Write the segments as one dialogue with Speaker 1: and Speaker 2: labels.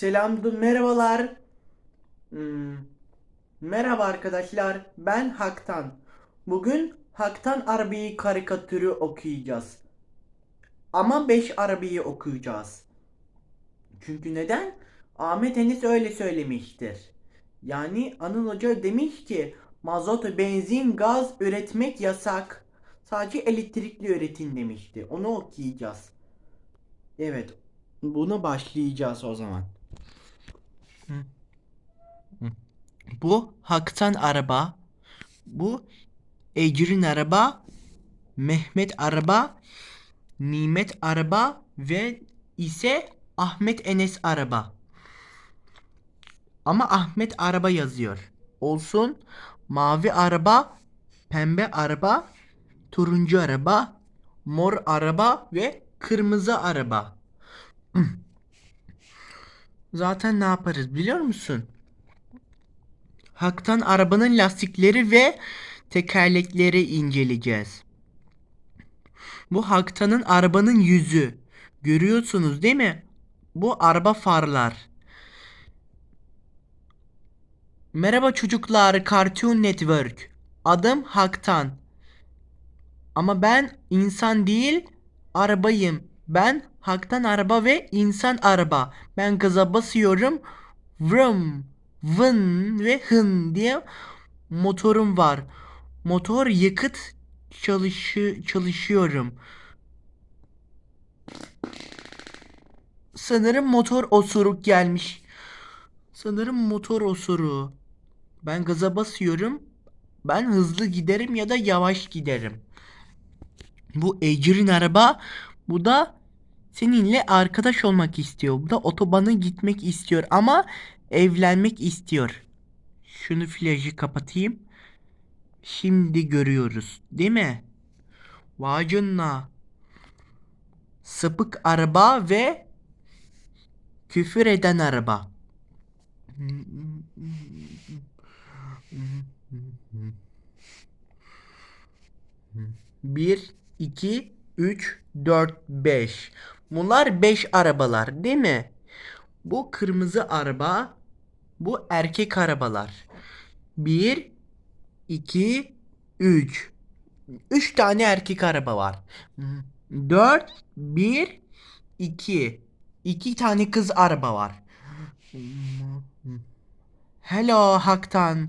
Speaker 1: Selam, merhabalar. Hmm, Merhaba arkadaşlar, ben Haktan. Bugün Haktan Arabi'yi karikatürü okuyacağız. Ama 5 Arabi'yi okuyacağız. Çünkü neden? Ahmet Enis öyle söylemiştir. Yani Anıl Hoca demiş ki mazot, benzin, gaz üretmek yasak. Sadece elektrikli üretin demişti. Onu okuyacağız. Evet, buna başlayacağız o zaman. Bu Haktan araba. Bu Ecrin araba. Mehmet araba. Nimet araba ve ise Ahmet Enes araba. Ama Ahmet araba yazıyor. Olsun. Mavi araba, pembe araba, turuncu araba, mor araba ve kırmızı araba. Zaten ne yaparız biliyor musun? Hak'tan arabanın lastikleri ve tekerlekleri inceleyeceğiz. Bu Hak'tan'ın arabanın yüzü. Görüyorsunuz değil mi? Bu araba farlar. Merhaba çocuklar Cartoon Network. Adım Hak'tan. Ama ben insan değil, arabayım. Ben Hak'tan araba ve insan araba. Ben gaza basıyorum. Vrum, vın ve hın diye motorum var. Motor yakıt çalışı çalışıyorum. Sanırım motor osuruk gelmiş. Sanırım motor osuruğu. Ben gaza basıyorum. Ben hızlı giderim ya da yavaş giderim. Bu Ecrin araba. Bu da seninle arkadaş olmak istiyor. Bu da otobana gitmek istiyor ama evlenmek istiyor. Şunu flaşı kapatayım. Şimdi görüyoruz, değil mi? Vay canına. Sapık araba ve küfür eden araba. Bir, iki, üç, dört, beş. Bunlar beş arabalar değil mi? Bu kırmızı araba, bu erkek arabalar. Bir, iki, üç. Üç tane erkek araba var. Dört, bir, iki. İki tane kız araba var. Hello Haktan.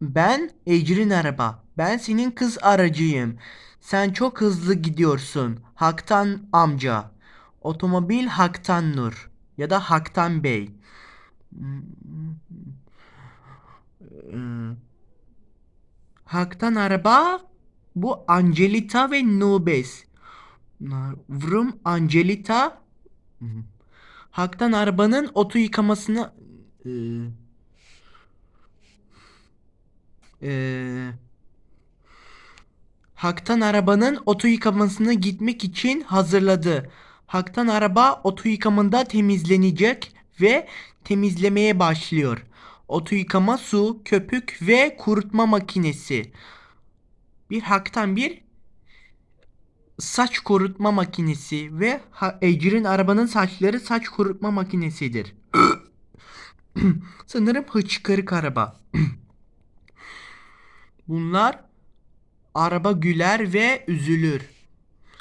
Speaker 1: Ben Ecrin araba. Ben senin kız aracıyım. Sen çok hızlı gidiyorsun. Haktan amca. Otomobil Haktan Nur ya da Haktan Bey. Haktan araba bu Angelita ve Nubes. Vrum Angelita. Haktan arabanın oto yıkamasını Ee, Haktan arabanın oto yıkamasına gitmek için hazırladı. Haktan araba oto yıkamında temizlenecek ve temizlemeye başlıyor. Oto yıkama su, köpük ve kurutma makinesi. Bir Haktan bir saç kurutma makinesi ve Ecrin arabanın saçları saç kurutma makinesidir. Sanırım hıçkırık araba. Bunlar araba güler ve üzülür.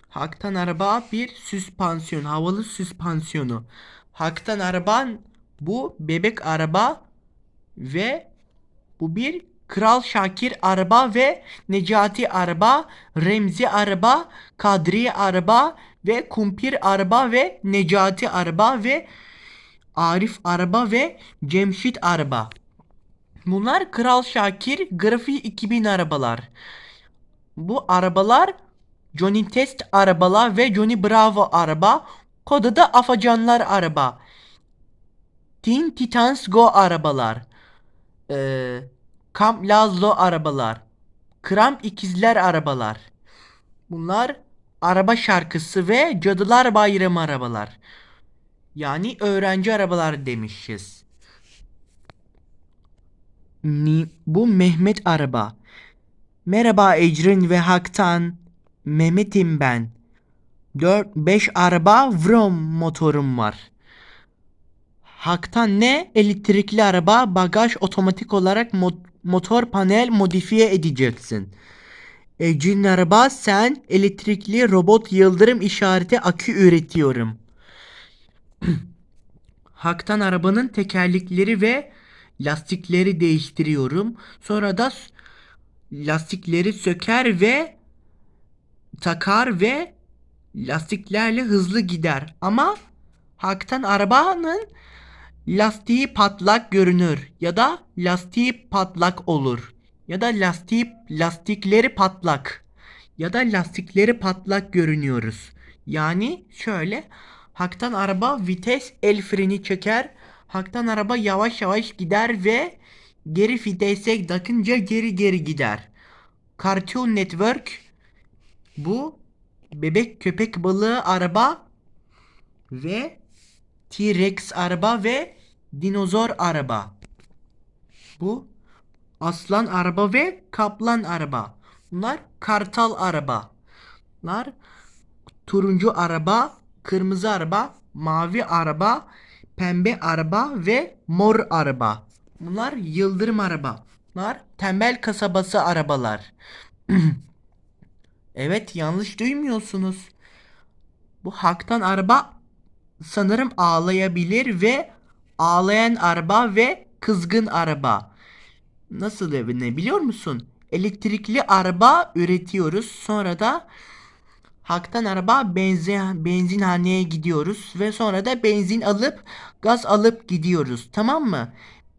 Speaker 1: Haktan araba bir süspansiyon, havalı süspansiyonu. Haktan araban bu bebek araba ve bu bir Kral Şakir araba ve Necati araba, Remzi araba, Kadri araba ve Kumpir araba ve Necati araba ve Arif araba ve Cemşit araba. Bunlar Kral Şakir Grafi 2000 arabalar. Bu arabalar Johnny Test arabalar ve Johnny Bravo araba. Kodu da Afacanlar araba. Teen Titans Go arabalar. Ee, Camp Lazlo arabalar. Kramp ikizler arabalar. Bunlar araba şarkısı ve Cadılar Bayramı arabalar. Yani öğrenci arabalar demişiz. Ni, bu Mehmet araba. Merhaba Ecrin ve Haktan. Mehmet'im ben. 4-5 araba Vrom motorum var. Hak'tan ne? Elektrikli araba, bagaj otomatik olarak mo- motor panel modifiye edeceksin. Ecin araba sen elektrikli robot yıldırım işareti akü üretiyorum. Hak'tan arabanın tekerlekleri ve lastikleri değiştiriyorum. Sonra da lastikleri söker ve takar ve lastiklerle hızlı gider. Ama Hak'tan arabanın lastiği patlak görünür ya da lastiği patlak olur ya da lastiği lastikleri patlak ya da lastikleri patlak görünüyoruz. Yani şöyle haktan araba vites el freni çeker. Haktan araba yavaş yavaş gider ve geri vitese takınca geri geri gider. Cartoon Network bu bebek köpek balığı araba ve T-Rex araba ve dinozor araba. Bu aslan araba ve kaplan araba. Bunlar kartal araba. Bunlar turuncu araba, kırmızı araba, mavi araba, pembe araba ve mor araba. Bunlar yıldırım araba. Bunlar tembel kasabası arabalar. evet yanlış duymuyorsunuz. Bu haktan araba sanırım ağlayabilir ve ağlayan araba ve kızgın araba. Nasıl ne biliyor musun? Elektrikli araba üretiyoruz. Sonra da Haktan araba benzin benzinhaneye gidiyoruz ve sonra da benzin alıp gaz alıp gidiyoruz. Tamam mı?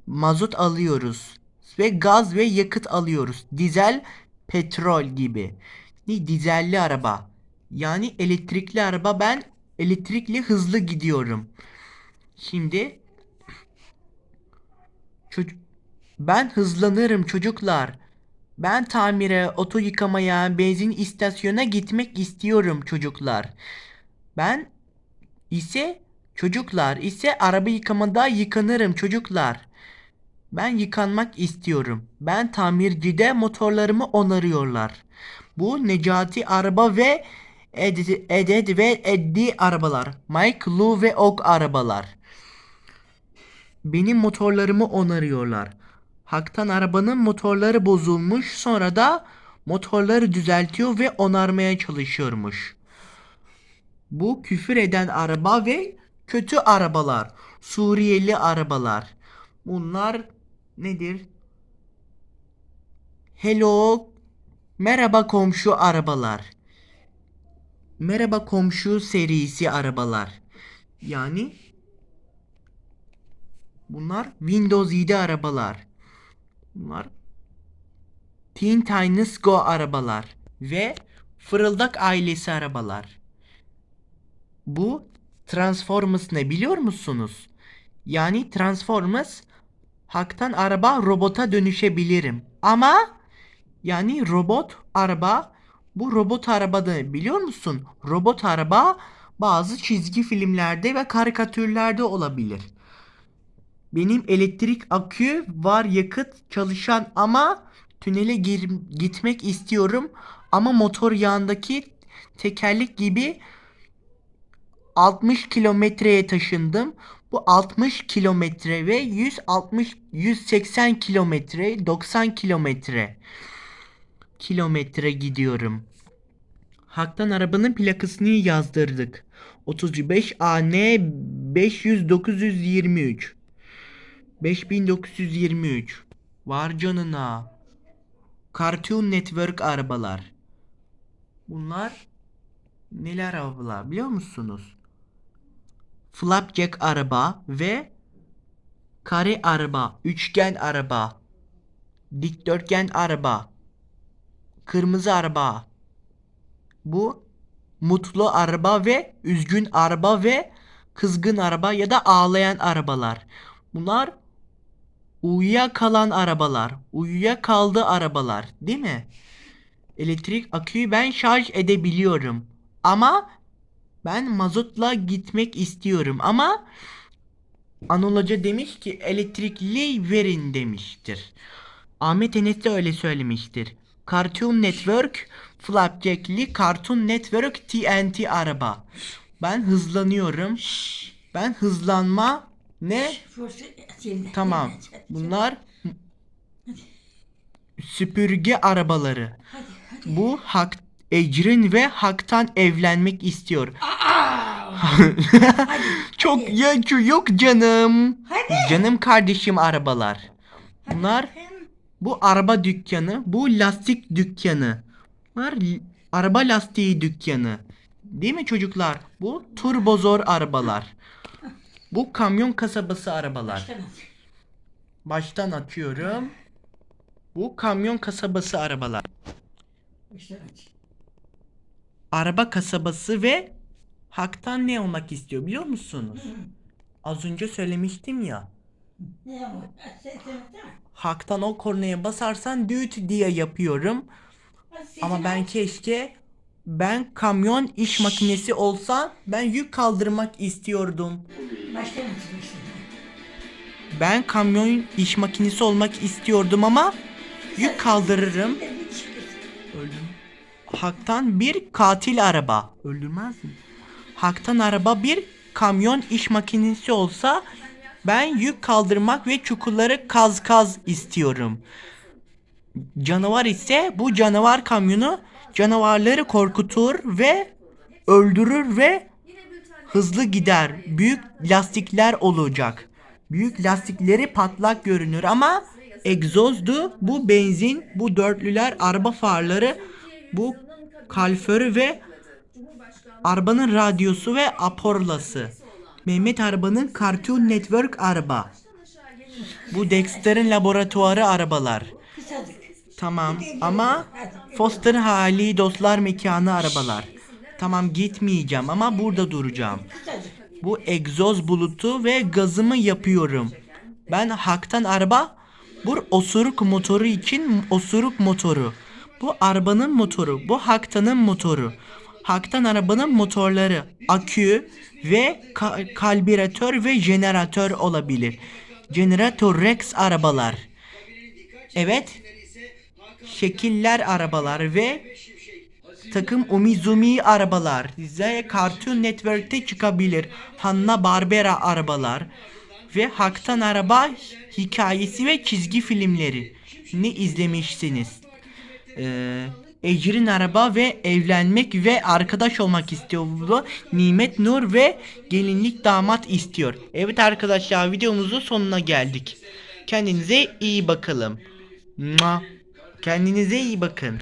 Speaker 1: Mazot alıyoruz ve gaz ve yakıt alıyoruz. Dizel, petrol gibi. Ne dizelli araba. Yani elektrikli araba ben elektrikli hızlı gidiyorum. Şimdi çocuk ben hızlanırım çocuklar. Ben tamire, oto yıkamaya, benzin istasyona gitmek istiyorum çocuklar. Ben ise çocuklar ise araba yıkamada yıkanırım çocuklar. Ben yıkanmak istiyorum. Ben tamircide motorlarımı onarıyorlar. Bu Necati araba ve Ed- Edet ve Eddie arabalar. Mike, Lou ve Og arabalar. Benim motorlarımı onarıyorlar. Hak'tan arabanın motorları bozulmuş sonra da motorları düzeltiyor ve onarmaya çalışıyormuş. Bu küfür eden araba ve kötü arabalar. Suriyeli arabalar. Bunlar nedir? Hello. Merhaba komşu arabalar. Merhaba komşu serisi arabalar. Yani bunlar Windows 7 arabalar. Bunlar Teen Titans Go arabalar ve Fırıldak ailesi arabalar. Bu Transformers ne biliyor musunuz? Yani Transformers haktan araba robota dönüşebilirim. Ama yani robot araba bu robot araba da biliyor musun? Robot araba bazı çizgi filmlerde ve karikatürlerde olabilir. Benim elektrik akü var yakıt çalışan ama tünele gir, gitmek istiyorum ama motor yağındaki tekerlek gibi 60 kilometreye taşındım. Bu 60 kilometre ve 160 180 kilometre 90 kilometre kilometre gidiyorum. Hak'tan arabanın plakasını yazdırdık. 35 AN 500 923 5923 Var canına. Cartoon Network arabalar. Bunlar neler arabalar biliyor musunuz? Flapjack araba ve kare araba, üçgen araba, dikdörtgen araba, kırmızı araba. Bu mutlu araba ve üzgün araba ve kızgın araba ya da ağlayan arabalar. Bunlar uyuya kalan arabalar, uyuya kaldı arabalar, değil mi? Elektrik aküyü ben şarj edebiliyorum. Ama ben mazotla gitmek istiyorum ama Anıl Hoca demiş ki elektrikli verin demiştir. Ahmet Enes de öyle söylemiştir. Cartoon Network Flapjack'li Cartoon Network TNT araba. Ben hızlanıyorum. Ben hızlanma Ne? Tamam. Bunlar süpürge arabaları. Bu Hak Ecrin ve Hak'tan evlenmek istiyor. Çok ya yok canım. Canım kardeşim arabalar. Bunlar bu araba dükkanı, bu lastik dükkanı. Bunlar araba lastiği dükkanı. Değil mi çocuklar? Bu turbozor arabalar. Bu kamyon kasabası arabalar.
Speaker 2: baştan at.
Speaker 1: Baştan açıyorum. Bu kamyon kasabası arabalar. Araba kasabası ve Hak'tan ne olmak istiyor biliyor musunuz? Az önce söylemiştim ya.
Speaker 2: Ne?
Speaker 1: Hak'tan o kornaya basarsan düt diye yapıyorum. Ama ben keşke ben kamyon iş makinesi olsa ben yük kaldırmak istiyordum. Ben kamyon iş makinesi olmak istiyordum ama yük kaldırırım. Öldüm. Hak'tan bir katil araba. Öldürmez mi? Hak'tan araba bir kamyon iş makinesi olsa ben yük kaldırmak ve çukurları kaz kaz istiyorum. Canavar ise bu canavar kamyonu canavarları korkutur ve öldürür ve hızlı gider. Büyük lastikler olacak. Büyük lastikleri patlak görünür ama egzozdu. Bu benzin, bu dörtlüler, araba farları, bu kalförü ve arabanın radyosu ve aporlası. Mehmet arabanın Cartoon Network araba. Bu Dexter'in laboratuvarı arabalar. Tamam ama Foster hali dostlar mekanı arabalar. Tamam gitmeyeceğim ama burada duracağım. Bu egzoz bulutu ve gazımı yapıyorum. Ben Hak'tan araba bu osuruk motoru için osuruk motoru. Bu arabanın motoru. Bu Hak'tanın motoru. Hak'tan arabanın motorları, akü ve ka- kalbiratör ve jeneratör olabilir. Jeneratör Rex arabalar. Evet. Şekiller arabalar ve takım Umizumi arabalar. Size Cartoon Network'te çıkabilir. Hanna Barbera arabalar ve Hak'tan araba hikayesi ve çizgi filmleri ne izlemişsiniz? Ee, Ecrin araba ve evlenmek ve arkadaş olmak istiyor. Bu Nimet Nur ve gelinlik damat istiyor. Evet arkadaşlar videomuzun sonuna geldik. Kendinize iyi bakalım. Mua. Kendinize iyi bakın.